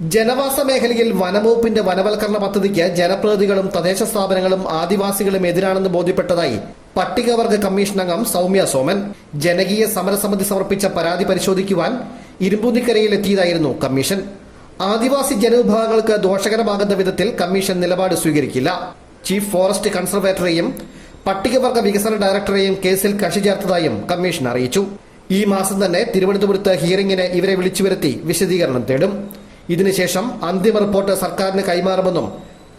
ജനവാസ മേഖലയിൽ വനംവകുപ്പിന്റെ വനവൽക്കരണ പദ്ധതിക്ക് ജനപ്രതിനിധികളും തദ്ദേശ സ്ഥാപനങ്ങളും ആദിവാസികളും എതിരാണെന്ന് ബോധ്യപ്പെട്ടതായി പട്ടികവർഗ കമ്മീഷൻ അംഗം സൗമ്യ സോമൻ. ജനകീയ സമരസമിതി സമർപ്പിച്ച പരാതി പരിശോധിക്കുവാൻ ഇരുമ്പൂന്നിക്കരയിൽ എത്തിയതായിരുന്നു കമ്മീഷൻ. ആദിവാസി ജനവിഭാഗങ്ങൾക്ക് ദോഷകരമാകുന്ന വിധത്തിൽ കമ്മീഷൻ നിലപാട് സ്വീകരിക്കില്ല. ചീഫ് ഫോറസ്റ്റ് കൺസർവേറ്ററെയും പട്ടികവർഗ വികസന ഡയറക്ടറെയും കേസിൽ കക്ഷി ചേർത്തതായും കമ്മീഷൻ അറിയിച്ചു. ഈ മാസം തന്നെ തിരുവനന്തപുരത്ത് ഹിയറിംഗിന് ഇവരെ വിളിച്ചുവരുത്തി വിശദീകരണം തേടും. ഇതിനുശേഷം അന്തിമ റിപ്പോർട്ട് സർക്കാരിന് കൈമാറുമെന്നും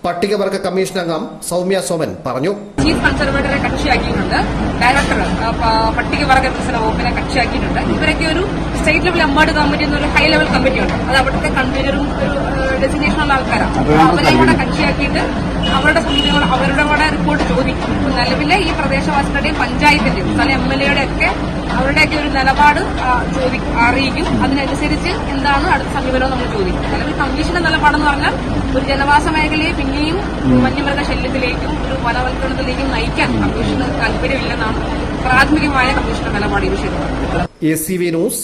പട്ടികവർഗ കമ്മീഷൻ അംഗം സൗമ്യ സോമൻ പറഞ്ഞു. ചീഫ് കൺസർവേറ്ററെ കക്ഷിയാക്കിയിട്ടുണ്ട്. ഡയറക്ടർ പട്ടികവർഗ വികസന വകുപ്പിനെ കക്ഷിയാക്കിയിട്ടുണ്ട്. ഇവരൊക്കെ ഒരു സ്റ്റേറ്റ് ലെവൽ അമ്പാട് കമ്മിറ്റി എന്നൊരു ഹൈ ലെവൽ കമ്മിറ്റി ഉണ്ട്. അത് അവിടുത്തെ കൺവീനറും ഒരു ഡെസിഗ്നേഷൻ ഉള്ള ആൾക്കാരാണ്. അവരെ കൂടെ കക്ഷിയാക്കിയിട്ട് അവരുടെ സമീപങ്ങൾ അവരുടെ ഇപ്പൊ നിലവിലെ ഈ പ്രദേശവാസികളുടെയും പഞ്ചായത്തിന്റെയും സ്ഥല എം എൽ എയുടെ ഒക്കെ അവരുടെയൊക്കെ ഒരു നിലപാട് ചോദിക്കും അറിയിക്കും. അതിനനുസരിച്ച് എന്താണ് അടുത്ത സമീപനം നമ്മൾ ചോദിക്കും. നിലവിൽ കമ്മീഷന്റെ നിലപാടെന്ന് പറഞ്ഞാൽ ഒരു ജനവാസ മേഖലയെ പിന്നെയും വന്യമൃഗ ശല്യത്തിലേക്കും ഒരു വനവൽക്കരണത്തിലേക്കും നയിക്കാൻ കമ്മീഷന് താല്പര്യമില്ലെന്നാണ് പ്രാഥമികമായ കമ്മീഷന്റെ നിലപാട് ഈ വിഷയത്തിൽ. A C V news